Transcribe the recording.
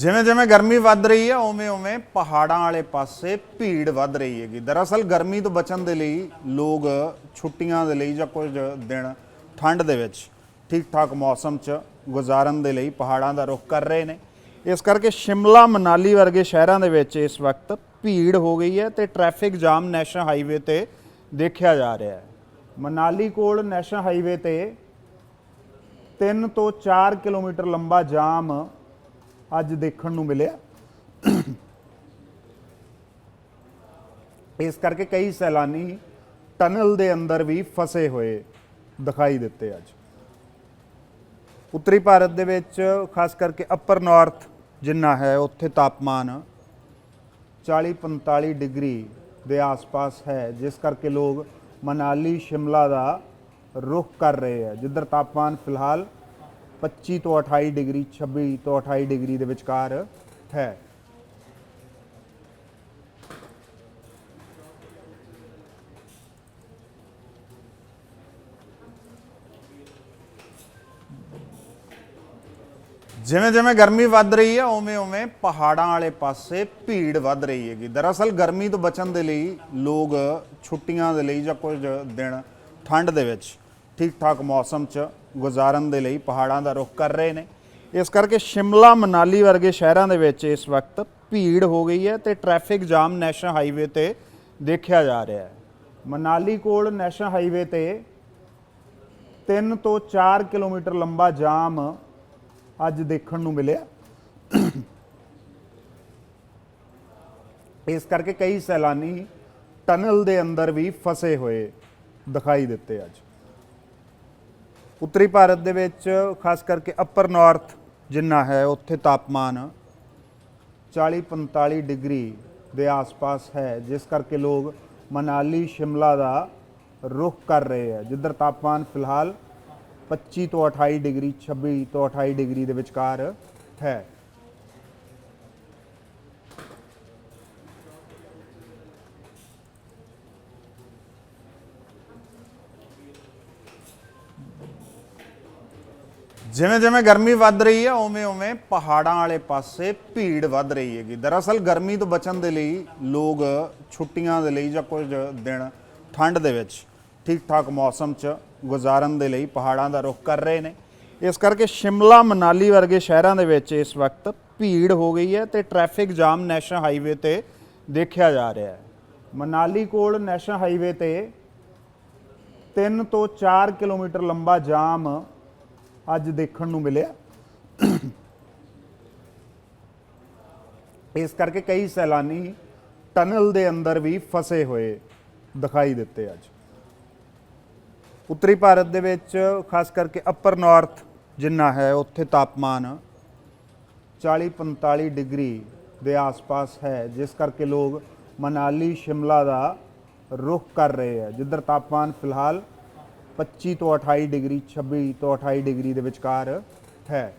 ਜਿਵੇਂ ਜਿਵੇਂ ਗਰਮੀ ਵੱਧ ਰਹੀ ਹੈ ਉਵੇਂ ਉਵੇਂ ਪਹਾੜਾਂ ਵਾਲੇ ਪਾਸੇ ਭੀੜ ਵੱਧ ਰਹੀ ਹੈਗੀ। ਦਰਅਸਲ ਗਰਮੀ ਤੋਂ ਬਚਣ ਦੇ ਲਈ ਲੋਕ ਛੁੱਟੀਆਂ ਦੇ ਲਈ ਜਾਂ ਕੁਝ ਦਿਨ ਠੰਡ ਦੇ ਵਿੱਚ ਠੀਕ ਠਾਕ ਮੌਸਮ 'ਚ ਗੁਜ਼ਾਰਨ ਦੇ ਲਈ ਪਹਾੜਾਂ ਦਾ ਰੁਖ ਕਰ ਰਹੇ ਨੇ। ਇਸ ਕਰਕੇ ਸ਼ਿਮਲਾ ਮਨਾਲੀ ਵਰਗੇ ਸ਼ਹਿਰਾਂ ਦੇ ਵਿੱਚ ਇਸ ਵਕਤ ਭੀੜ ਹੋ ਗਈ ਹੈ ਤੇ ਟ੍ਰੈਫਿਕ ਜਾਮ ਨੈਸ਼ਨਲ ਹਾਈਵੇ ਤੇ ਦੇਖਿਆ ਜਾ ਰਿਹਾ ਹੈ। ਮਨਾਲੀ ਕੋਲ ਨੈਸ਼ਨਲ ਹਾਈਵੇ ਤੇ 3 ਤੋਂ 4 ਕਿਲੋਮੀਟਰ ਲੰਬਾ ਜਾਮ ਅੱਜ ਦੇਖਣ ਨੂੰ ਮਿਲਿਆ। ਇਸ ਕਰਕੇ ਕਈ ਸੈਲਾਨੀ ਟਨਲ ਦੇ ਅੰਦਰ ਵੀ ਫਸੇ ਹੋਏ ਦਿਖਾਈ ਦਿੱਤੇ ਅੱਜ। ਉੱਤਰੀ ਭਾਰਤ ਦੇ ਵਿੱਚ ਖਾਸ ਕਰਕੇ ਅਪਰ ਨਾਰਥ ਜਿੰਨਾ ਹੈ, ਉੱਥੇ ਤਾਪਮਾਨ 40-45 ਡਿਗਰੀ ਦੇ ਆਸ-ਪਾਸ ਹੈ, ਜਿਸ ਕਰਕੇ ਲੋਕ ਮਨਾਲੀ, ਸ਼ਿਮਲਾ ਦਾ ਰੁਖ ਕਰ ਰਹੇ ਹੈ। ਜਿੱਧਰ ਤਾਪਮਾਨ ਫਿਲਹਾਲ 25 ਤੋਂ 28 ਡਿਗਰੀ 26 ਤੋਂ 28 ਡਿਗਰੀ ਦੇ ਵਿਚਕਾਰ ਹੈ। ਜਿਵੇਂ ਜਿਵੇਂ ਗਰਮੀ ਵੱਧ ਰਹੀ ਹੈ, ਉਵੇਂ ਉਵੇਂ ਪਹਾੜਾਂ ਵਾਲੇ ਪਾਸੇ ਭੀੜ ਵੱਧ ਰਹੀ ਹੈਗੀ। ਦਰਅਸਲ ਗਰਮੀ ਤੋਂ ਬਚਣ ਦੇ ਲਈ ਲੋਕ ਛੁੱਟੀਆਂ ਦੇ ਲਈ ਜਾਂ ਕੁਝ ਦਿਨ ਠੰਡ ਦੇ ਵਿੱਚ ਠੀਕ ਠਾਕ ਮੌਸਮ 'ਚ ਗੁਜ਼ਾਰਨ ਦੇ ਲਈ ਪਹਾੜਾਂ ਦਾ ਰੁਖ ਕਰ ਰਹੇ ਨੇ। ਇਸ ਕਰਕੇ ਸ਼ਿਮਲਾ, ਮਨਾਲੀ ਵਰਗੇ ਸ਼ਹਿਰਾਂ ਦੇ ਵਿੱਚ ਇਸ ਵਕਤ ਭੀੜ ਹੋ ਗਈ ਹੈ ਤੇ ਟ੍ਰੈਫਿਕ ਜਾਮ ਨੈਸ਼ਨਲ ਹਾਈਵੇ ਤੇ ਦੇਖਿਆ ਜਾ ਰਿਹਾ ਹੈ। ਮਨਾਲੀ ਕੋਲ ਨੈਸ਼ਨਲ ਹਾਈਵੇ ਤੇ 3 ਤੋਂ 4 ਕਿਲੋਮੀਟਰ ਲੰਬਾ ਜਾਮ ਅੱਜ ਦੇਖਣ ਨੂੰ ਮਿਲਿਆ। ਇਸ ਕਰਕੇ ਕਈ ਸੈਲਾਨੀ ਟਨਲ ਦੇ ਅੰਦਰ ਵੀ ਫਸੇ ਹੋਏ ਦਿਖਾਈ ਦਿੱਤੇ ਅੱਜ। ਉੱਤਰੀ ਭਾਰਤ ਦੇ ਵਿੱਚ, ਖਾਸ ਕਰਕੇ ਅਪਰ ਨਾਰਥ ਜਿੰਨਾ ਹੈ, ਉੱਥੇ ਤਾਪਮਾਨ 40-45 ਡਿਗਰੀ ਦੇ ਆਸ-ਪਾਸ ਹੈ, ਜਿਸ ਕਰਕੇ ਲੋਕ ਮਨਾਲੀ, ਸ਼ਿਮਲਾ ਦਾ ਰੁਖ ਕਰ ਰਹੇ ਹੈ। ਜਿੱਧਰ ਤਾਪਮਾਨ ਫਿਲਹਾਲ 25 ਤੋਂ 28 ਡਿਗਰੀ 26 ਤੋਂ 28 ਡਿਗਰੀ ਦੇ ਵਿਚਕਾਰ ਹੈ। ਜਿਵੇਂ ਜਿਵੇਂ ਗਰਮੀ ਵੱਧ ਰਹੀ ਹੈ ਉਵੇਂ ਉਵੇਂ ਪਹਾੜਾਂ ਵਾਲੇ ਪਾਸੇ ਭੀੜ ਵੱਧ ਰਹੀ ਹੈਗੀ। ਦਰਅਸਲ ਗਰਮੀ ਤੋਂ ਬਚਣ ਦੇ ਲਈ ਲੋਕ ਛੁੱਟੀਆਂ ਦੇ ਲਈ ਜਾਂ ਕੁਝ ਦਿਨ ਠੰਡ ਦੇ ਵਿੱਚ ਠੀਕ ਠਾਕ ਮੌਸਮ 'ਚ ਗੁਜ਼ਾਰਨ ਦੇ ਲਈ ਪਹਾੜਾਂ ਦਾ ਰੁਖ ਕਰ ਰਹੇ ਨੇ। ਇਸ ਕਰਕੇ ਸ਼ਿਮਲਾ, ਮਨਾਲੀ ਵਰਗੇ ਸ਼ਹਿਰਾਂ ਦੇ ਵਿੱਚ ਇਸ ਵਕਤ ਭੀੜ ਹੋ ਗਈ ਹੈ ਤੇ ਟ੍ਰੈਫਿਕ ਜਾਮ ਨੈਸ਼ਨਲ ਹਾਈਵੇ ਤੇ ਦੇਖਿਆ ਜਾ ਰਿਹਾ ਹੈ। ਮਨਾਲੀ ਕੋਲ ਨੈਸ਼ਨਲ ਹਾਈਵੇ ਤੇ 3 ਤੋਂ 4 ਕਿਲੋਮੀਟਰ ਲੰਬਾ ਜਾਮ ਅੱਜ ਦੇਖਣ ਨੂੰ ਮਿਲਿਆ। ਇਸ ਕਰਕੇ ਕਈ ਸੈਲਾਨੀ ਟਨਲ ਦੇ ਅੰਦਰ ਵੀ ਫਸੇ ਹੋਏ ਦਿਖਾਈ ਦਿੱਤੇ ਅੱਜ। ਉੱਤਰੀ ਭਾਰਤ ਦੇ ਵਿੱਚ ਖਾਸ ਕਰਕੇ ਅਪਰ ਨਾਰਥ ਜਿੰਨਾ ਹੈ, ਉੱਥੇ ਤਾਪਮਾਨ 40-45 ਡਿਗਰੀ ਦੇ ਆਸ-ਪਾਸ ਹੈ, ਜਿਸ ਕਰਕੇ ਲੋਕ ਮਨਾਲੀ, ਸ਼ਿਮਲਾ ਦਾ ਰੁਖ ਕਰ ਰਹੇ ਹੈ। ਜਿੱਧਰ ਤਾਪਮਾਨ ਫਿਲਹਾਲ 25 ਤੋਂ 28 ਡਿਗਰੀ 26 ਤੋਂ 28 ਡਿਗਰੀ ਦੇ ਵਿਚਕਾਰ ਹੈ।